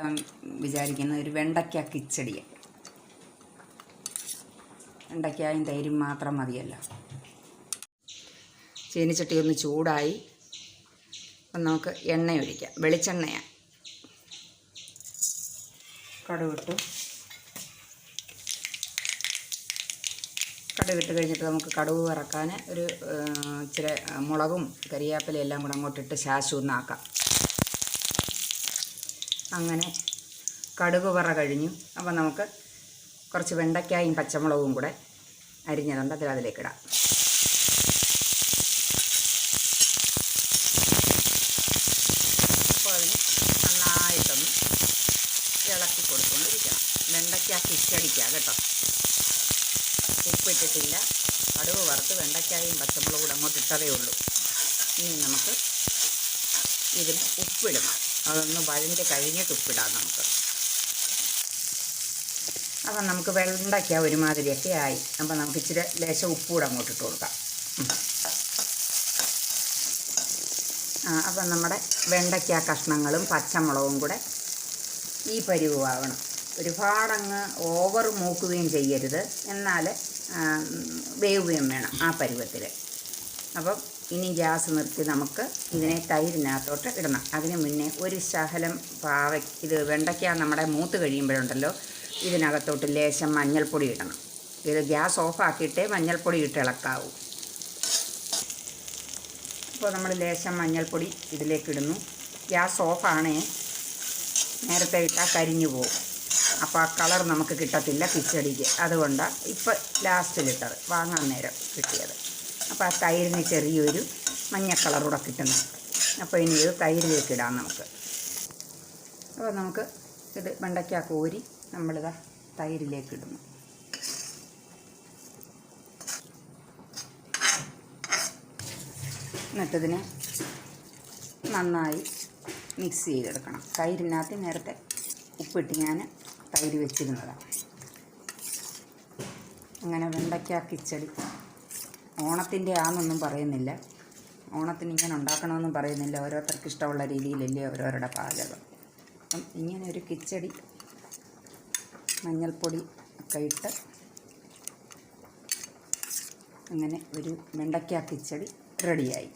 ഞാൻ വിചാരിക്കുന്ന ഒരു വെണ്ടയ്ക്ക കിച്ചടി വെണ്ടയ്ക്കായും തൈരും മാത്രം മതിയല്ലോ. ചീനിച്ചട്ടി ഒന്ന് ചൂടായി. അപ്പം നമുക്ക് എണ്ണ ഒഴിക്കാം. വെളിച്ചെണ്ണയാണ് കടുവിട്ടു കടുവിട്ട് കഴിഞ്ഞിട്ട് നമുക്ക് കടുവ് വറക്കാൻ ഒരു ഇച്ചിരി മുളകും കരിയാപ്പിലയും എല്ലാം കൂടെ അങ്ങോട്ടിട്ട് ശാശു ഒന്നാക്കാം അങ്ങനെ കടുക് പറ കഴിഞ്ഞു. അപ്പോൾ നമുക്ക് കുറച്ച് വെണ്ടയ്ക്കായും പച്ചമുളകും കൂടെ അരിഞ്ഞതുണ്ട് അതിൽ അതിലേക്കിടാം അപ്പോൾ അതിന് നന്നായിട്ടൊന്ന് ഇളക്കി കൊടുത്തുകൊണ്ടിരിക്കണം. വെണ്ടയ്ക്ക കിച്ചടിക്കുക കേട്ടോ. ഉപ്പിട്ടിട്ടില്ല. കടുക് വറുത്ത് വെണ്ടയ്ക്കായും പച്ചമുളകും കൂടെ അങ്ങോട്ട് ഇട്ടതേ ഉള്ളൂ. ഇനി നമുക്ക് ഇതിന് ഉപ്പിടണം. അതൊന്ന് വഴണ്ട് കഴിഞ്ഞിട്ട് ഉപ്പിടാം നമുക്ക്. അപ്പം നമുക്ക് വെള്ളണ്ടയ്ക്ക ഒരുമാതിരിയൊക്കെ ആയി. അപ്പം നമുക്ക് ഇച്ചിരി ലേശം ഉപ്പ് കൂടെ അങ്ങോട്ട് ഇട്ട് കൊടുക്കാം. ആ അപ്പം നമ്മുടെ വെണ്ടയ്ക്ക കഷ്ണങ്ങളും പച്ചമുളകും കൂടെ ഈ പരുവാവണം. ഒരുപാടങ്ങ് ഓവർ മൂക്കുകയും ചെയ്യരുത്. എന്നാൽ വേവുകയും വേണം ആ പരുവത്തിൽ അപ്പം ഇനി ഗ്യാസ് നിർത്തി നമുക്ക് ഇതിനെ തൈരിനകത്തോട്ട് ഇടണം. അതിന് മുന്നേ ഒരു ശകലം പാവ ഇത് വെണ്ടയ്ക്ക നമ്മുടെ മൂത്ത് കഴിയുമ്പോഴുണ്ടല്ലോ ഇതിനകത്തോട്ട് ലേശം മഞ്ഞൾപ്പൊടി ഇടണം. ഇത് ഗ്യാസ് ഓഫാക്കിയിട്ടേ മഞ്ഞൾപ്പൊടി ഇട്ട് ഇളക്കാവൂ. അപ്പോൾ നമ്മൾ ലേശം മഞ്ഞൾപ്പൊടി ഇതിലേക്ക് ഇടുന്നു. ഗ്യാസ് ഓഫാണേ. നേരത്തെ ഇട്ടാൽ കരിഞ്ഞു പോകും. അപ്പോൾ ആ കളർ നമുക്ക് കിട്ടത്തില്ല കിച്ചടിക്ക്. അതുകൊണ്ടാണ് ഇപ്പോൾ ലാസ്റ്റിലിട്ടത്. വാങ്ങാൻ നേരം കിട്ടിയത്. അപ്പോൾ ആ തൈരിന് ചെറിയൊരു മഞ്ഞ കളറൂടെ കിട്ടുന്നു അപ്പോൾ ഇനി ഇത് തൈരിലേക്ക് ഇടാം നമുക്ക്. അപ്പോൾ നമുക്ക് ഇത് വെണ്ടയ്ക്ക കോരി നമ്മളിതാ തൈരിലേക്ക് ഇടുന്നു. എന്നിട്ടതിനെ നന്നായി മിക്സ് ചെയ്തെടുക്കണം. തൈരിനകത്ത് നേരത്തെ ഉപ്പിട്ട് ഞാൻ തൈര് വെച്ചിരുന്നതാണ് അങ്ങനെ വെണ്ടയ്ക്ക കിച്ചടി ഓണത്തിന്റെ ആണെന്നൊന്നും പറയുന്നില്ല. ഓണത്തിന് ഇങ്ങനെ ഉണ്ടാക്കണമെന്നും പറയുന്നില്ല. ഓരോരുത്തർക്ക് ഇഷ്ടമുള്ള രീതിയിലല്ലേ ഓരോരുടെ പാചകം. അപ്പം ഇങ്ങനെ ഒരു കിച്ചടി മഞ്ഞൾപ്പൊടി ഒക്കെ ഇട്ട് അങ്ങനെ ഒരു വെണ്ടയ്ക്ക കിച്ചടി റെഡിയായി.